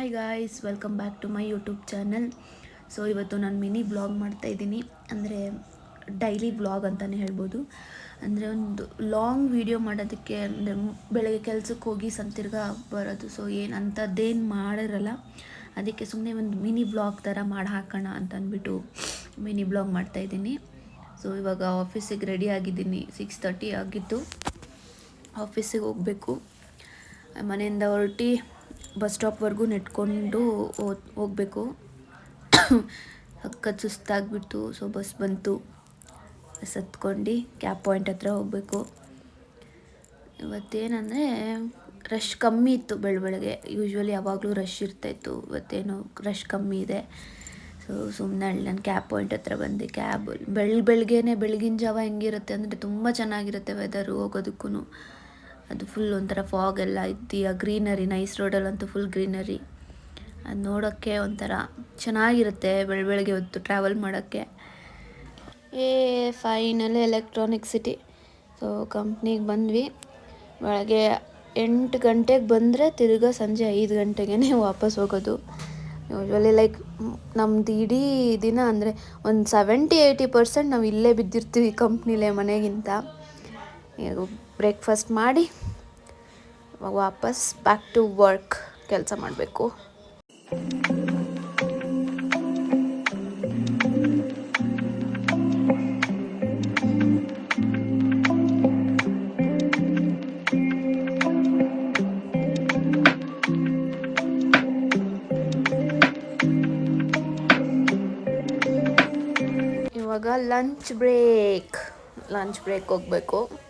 Hi guys welcome back to my YouTube channel so ಇವತ್ತು ನಾನು mini blog ಮಾಡ್ತಾ ಇದ್ದೀನಿ. ಅಂದರೆ ಡೈಲಿ ಬ್ಲಾಗ್ ಅಂತಲೇ ಹೇಳ್ಬೋದು. ಅಂದರೆ, ಒಂದು ಲಾಂಗ್ ವೀಡಿಯೋ ಮಾಡೋದಕ್ಕೆ, ಅಂದರೆ, ಬೆಳಗ್ಗೆ ಕೆಲಸಕ್ಕೆ ಹೋಗಿ ಸಂತಿರ್ಗ ಬರೋದು. ಸೊ ಏನು ಅಂಥದ್ದೇನು ಮಾಡಿರಲ್ಲ. ಅದಕ್ಕೆ ಸುಮ್ಮನೆ ಒಂದು ಮಿನಿ ಬ್ಲಾಗ್ ಥರ ಮಾಡಿ ಹಾಕೋಣ ಅಂತ ಅಂದ್ಬಿಟ್ಟು ಮಿನಿ ಬ್ಲಾಗ್ ಮಾಡ್ತಾಯಿದ್ದೀನಿ ಸೊ ಇವಾಗ ಆಫೀಸಿಗೆ ರೆಡಿ ಆಗಿದ್ದೀನಿ. ಸಿಕ್ಸ್ ತರ್ಟಿ ಆಗಿತ್ತು ಆಫೀಸಿಗೆ ಹೋಗಬೇಕು. ಮನೆಯಿಂದ ಹೊರಟಿ ಬಸ್ ಸ್ಟಾಪ್ವರೆಗೂ ನೆಟ್ಕೊಂಡು ಹೋಗಬೇಕು. ಅಕ್ಕ ಸುಸ್ತಾಗ್ಬಿಡ್ತು. ಸೊ, ಬಸ್ ಬಂತು. ಬಸ್ ಹತ್ಕೊಂಡು ಕ್ಯಾಬ್ ಪಾಯಿಂಟ್ ಹತ್ರ ಹೋಗಬೇಕು. ಇವತ್ತೇನಂದರೆ, ರಶ್ ಕಮ್ಮಿ ಇತ್ತು ಬೆಳ ಬೆಳಗ್ಗೆ ಯೂಶ್ವಲಿ ಯಾವಾಗಲೂ ರಶ್ ಇರ್ತಾಯಿತ್ತು. ಇವತ್ತೇನು ರಶ್ ಕಮ್ಮಿ ಇದೆ. ಸೊ ಸುಮ್ಮನೆ ಅಲ್ಲಿ ನಾನು ಕ್ಯಾಬ್ ಪಾಯಿಂಟ್ ಹತ್ರ ಬಂದೆ. ಕ್ಯಾಬ್, ಬೆಳ್, ಬೆಳಗ್ಗೆನೆ ಬೆಳಗಿನ ಜಾವ ಹೆಂಗಿರುತ್ತೆ ಅಂದರೆ ತುಂಬ ಚೆನ್ನಾಗಿರುತ್ತೆ ವೆದರು ಹೋಗೋದಕ್ಕೂ ಅದು ಫುಲ್ ಒಂಥರ ಫಾಗ್ ಎಲ್ಲ ಇದ್ದು, ಆ ಗ್ರೀನರಿ ನೈಸ್ ರೋಡಲ್ಲಂತೂ ಫುಲ್ ಗ್ರೀನರಿ ಅದು ನೋಡೋಕ್ಕೆ ಒಂಥರ ಚೆನ್ನಾಗಿರುತ್ತೆ ಬೆಳ, ಬೆಳಗ್ಗೆ ಹೊತ್ತು ಟ್ರಾವೆಲ್ ಮಾಡೋಕ್ಕೆ ಏ ಫೈನಲ್ ಎಲೆಕ್ಟ್ರಾನಿಕ್ ಸಿಟಿ ಸೊ ಕಂಪ್ನಿಗೆ ಬಂದ್ವಿ. ಬೆಳಗ್ಗೆ ಎಂಟು ಗಂಟೆಗೆ ಬಂದರೆ ತಿರ್ಗಾ ಸಂಜೆ ಐದು ಗಂಟೆಗೆ ವಾಪಸ್ ಹೋಗೋದು. ಯೂಶ್ವಲಿ ಲೈಕ್ ನಮ್ದು ಇಡೀ ದಿನ ಅಂದರೆ ಒಂದು ಸೆವೆಂಟಿ ಏಯ್ಟಿ ಪರ್ಸೆಂಟ್ ನಾವು ಇಲ್ಲೇ ಬಿದ್ದಿರ್ತೀವಿ ಕಂಪ್ನಿಲೇ ಮನೆಗಿಂತ. ಬ್ರೇಕ್ಫಾಸ್ಟ್ ಮಾಡಿ ವಾಪಸ್ ಬ್ಯಾಕ್ ಟು ವರ್ಕ್ ಕೆಲಸ ಮಾಡಬೇಕು. ಇವಾಗ ಲಂಚ್ ಬ್ರೇಕ್ ಲಂಚ್ ಬ್ರೇಕ್ ಹೋಗಬೇಕು.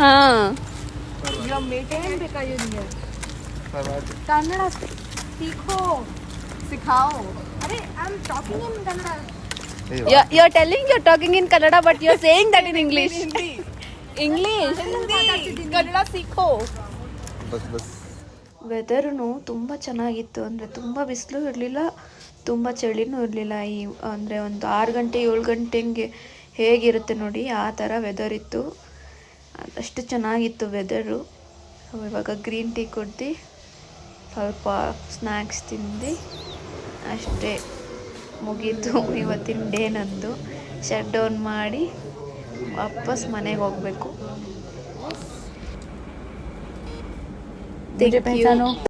ಹಾ. Kannada ಸಿಖೋ I am talking in Kannada. You are telling you are talking in Kannada but you are saying that in English English Kannada ಸಿಖೋ ಬಸ್ ಬಸ್. ವೆದರ್ನು ತುಂಬ ಚೆನ್ನಾಗಿತ್ತು. ಅಂದರೆ ತುಂಬ ಬಿಸಿಲು ಇರಲಿಲ್ಲ ತುಂಬ ಚಳಿನೂ ಇರಲಿಲ್ಲ. ಈ ಅಂದರೆ ಒಂದು ಆರು ಗಂಟೆ ಏಳು ಗಂಟೆ ಹಂಗೆ ಹೇಗಿರುತ್ತೆ ನೋಡಿ ಆ ಥರ ವೆದರ್ ಇತ್ತು. ಅಷ್ಟು ಚೆನ್ನಾಗಿತ್ತು ವೆದರು ಇವಾಗ ಗ್ರೀನ್ ಟೀ ಕುಡ್ದು ಸ್ವಲ್ಪ ಸ್ನ್ಯಾಕ್ಸ್ ತಿಂದು ಅಷ್ಟೇ ಮುಗೀತು ಇವತ್ತಿನ ಡೇ ನಂದು. ಶಟ್ ಡೌನ್ ಮಾಡಿ ವಾಪಸ್ ಮನೆಗೆ ಹೋಗಬೇಕು.